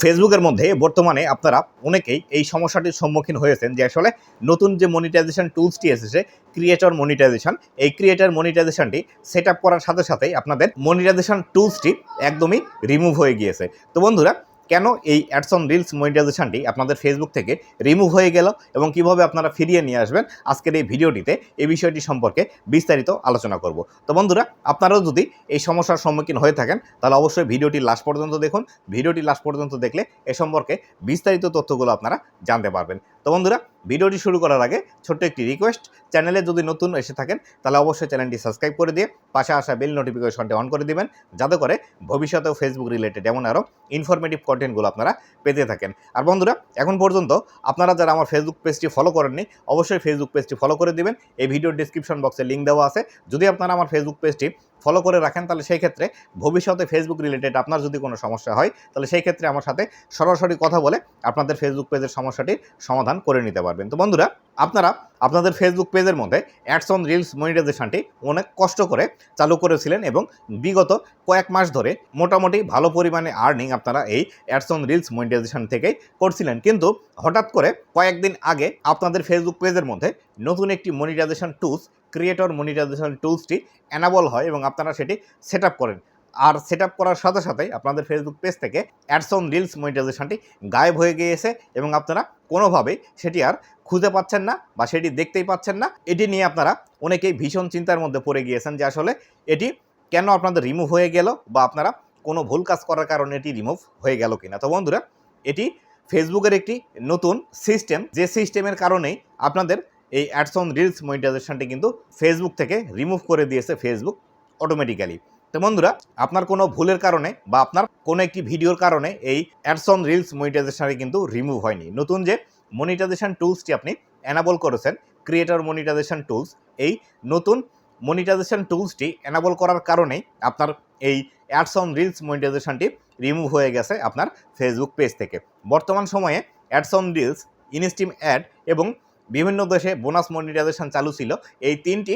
ফেসবুকের মধ্যে বর্তমানে আপনারা অনেকেই এই সমস্যাটির সম্মুখীন হয়েছেন যে আসলে নতুন যে মনিটাইজেশন টুলসটি এসেছে ক্রিয়েটর মনিটাইজেশন এই ক্রিয়েটর মনিটাইজেশনটি সেট করার সাথে সাথেই আপনাদের মনিটাইজেশন টুলসটি একদমই রিমুভ হয়ে গিয়েছে। তো বন্ধুরা কেন এই অ্যাডস অন রিলস মনিটাইজেশনটি আপনাদের ফেসবুক থেকে রিমুভ হয়ে গেল এবং কীভাবে আপনারা ফিরিয়ে নিয়ে আসবেন আজকের এই ভিডিওটিতে এই বিষয়টি সম্পর্কে বিস্তারিত আলোচনা করব। তো বন্ধুরা, আপনারাও যদি এই সমস্যার সম্মুখীন হয়ে থাকেন, তাহলে অবশ্যই ভিডিওটি লাস্ট পর্যন্ত দেখুন। ভিডিওটি লাস্ট পর্যন্ত দেখলে এ সম্পর্কে বিস্তারিত তথ্যগুলো আপনারা জানতে পারবেন। তো বন্ধুরা ভিডিওটি শুরু করার আগে ছোট্ট একটি রিকোয়েস্ট চ্যানেলে যদি নতুন এসে থাকেন, তাহলে অবশ্যই চ্যানেলটি সাবস্ক্রাইব করে দিয়ে পাশে আসা বেল নোটিফিকেশনটি অন করে দিবেন, যাতে করে ভবিষ্যতেও ফেসবুক রিলেটেড এমন আরও ইনফরমেটিভ কন্টেন্টগুলো আপনারা পেতে থাকেন। আর বন্ধুরা, এখন পর্যন্ত আপনারা যারা আমার ফেসবুক পেজটি ফলো করেননি, অবশ্যই ফেসবুক পেজটি ফলো করে দিবেন। এই ভিডিওর ডিসক্রিপশন বক্সে লিঙ্ক দেওয়া আছে। যদি আপনারা আমার ফেসবুক পেজটি ফলো করে রাখেন, তাহলে সেই ক্ষেত্রে ভবিষ্যতে ফেসবুক রিলেটেড আপনার যদি কোনো সমস্যা হয়, তাহলে সেই ক্ষেত্রে আমার সাথে সরাসরি কথা বলে আপনাদের ফেসবুক পেজের সমস্যাটির সমাধান করে নিতে পারবেন। তো বন্ধুরা, আপনারা আপনাদের ফেসবুক পেজের মধ্যে অ্যাডস অন রিলস মনিটাইজেশনটি অনেক কষ্ট করে চালু করেছিলেন এবং বিগত কয়েক মাস ধরে মোটামুটি ভালো পরিমাণে আর্নিং আপনারা এই অ্যাডস অন রিলস মনিটাইজেশন থেকেই করছিলেন। কিন্তু হঠাৎ করে কয়েকদিন আগে আপনাদের ফেসবুক পেজের মধ্যে নতুন একটি মনিটাইজেশন টুলস ক্রিয়েটর মনিটাইজেশন টুলসটি অ্যানাবল হয় এবং আপনারা সেটি সেট করেন। আর সেট করার সাথে সাথেই আপনাদের ফেসবুক পেজ থেকে অ্যাডস অন রিলস মনিটাইজেশনটি গায়েব হয়ে গিয়েছে এবং আপনারা কোনোভাবেই সেটি আর খুঁজে পাচ্ছেন না বা সেটি দেখতেই পাচ্ছেন না। এটি নিয়ে আপনারা অনেকেই ভীষণ চিন্তার মধ্যে পড়ে গিয়েছেন যে আসলে এটি কেন আপনাদের রিমুভ হয়ে গেল বা আপনারা কোনো ভুল কাজ করার কারণে এটি রিমুভ হয়ে গেল কিনা। তো বন্ধুরা, এটি ফেসবুকের একটি নতুন সিস্টেম যে সিস্টেমের কারণেই আপনাদের এই অ্যাডস অন রিলস মনিটাইজেশনটি কিন্তু ফেসবুক থেকে রিমুভ করে দিয়েছে ফেসবুক অটোমেটিক্যালি তো বন্ধুরা, আপনার কোনো ভুলের কারণে বা আপনার কোনো একটি ভিডিওর কারণে এই অ্যাডস অন রিলস মনিটাইজেশনটি কিন্তু রিমুভ হয়নি। নতুন যে মনিটাইজেশন টুলসটি আপনি অ্যানাবল করেছেন ক্রিয়েটর মনিটাইজেশন টুলস এই নতুন মনিটাইজেশন টুলসটি অ্যানাবল করার কারণেই আপনার এই অ্যাডস অন রিলস মনিটাইজেশনটি রিমুভ হয়ে গেছে আপনার ফেসবুক পেজ থেকে। বর্তমান সময়ে ads on reels instream ad এবং বিভিন্ন দেশে বোনাস মনিটাইজেশন চালু ছিল। এই তিনটি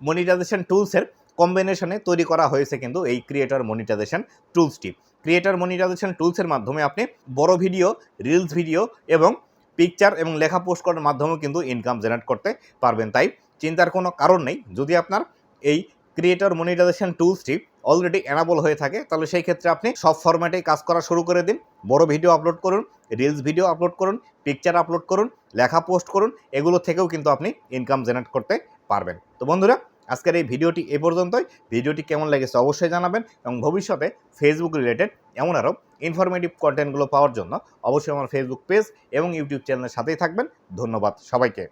মনিটাইজেশন টুলসের কম্বিনেশনে তৈরি করা হয়েছে কিন্তু এই ক্রিয়েটর মনিটাইজেশন টুলসটি ক্রিয়েটর মনিটাইজেশন টুলসের মাধ্যমে আপনি বড় ভিডিও রিলস ভিডিও এবং পিকচার এবং লেখা পোস্ট করার মাধ্যমেও কিন্তু ইনকাম জেনারেট করতে পারবেন। তাই চিন্তার কোনো কারণ নেই। যদি আপনার এই ক্রিয়েটর মনিটাইজেশন টুলসটি অলরেডি অ্যানাবল হয়ে থাকে, তাহলে সেই ক্ষেত্রে আপনি সব ফরম্যাটেই কাজ করা শুরু করে দিন। বড় ভিডিও আপলোড করুন রিলস ভিডিও আপলোড করুন পিকচার আপলোড করুন, লেখা পোস্ট করুন, এগুলো থেকেও কিন্তু আপনি ইনকাম জেনারেট করতে পারবেন। তো বন্ধুরা আজকের এই ভিডিওটি এ পর্যন্তই। ভিডিওটি কেমন লেগেছে অবশ্যই জানাবেন এবং ভবিষ্যতে ফেসবুক রিলেটেড এমন আরও ইনফরমেটিভ কন্টেন্টগুলো পাওয়ার জন্য অবশ্যই আমার ফেসবুক পেজ এবং ইউটিউব চ্যানেলের সাথেই থাকবেন। ধন্যবাদ সবাইকে।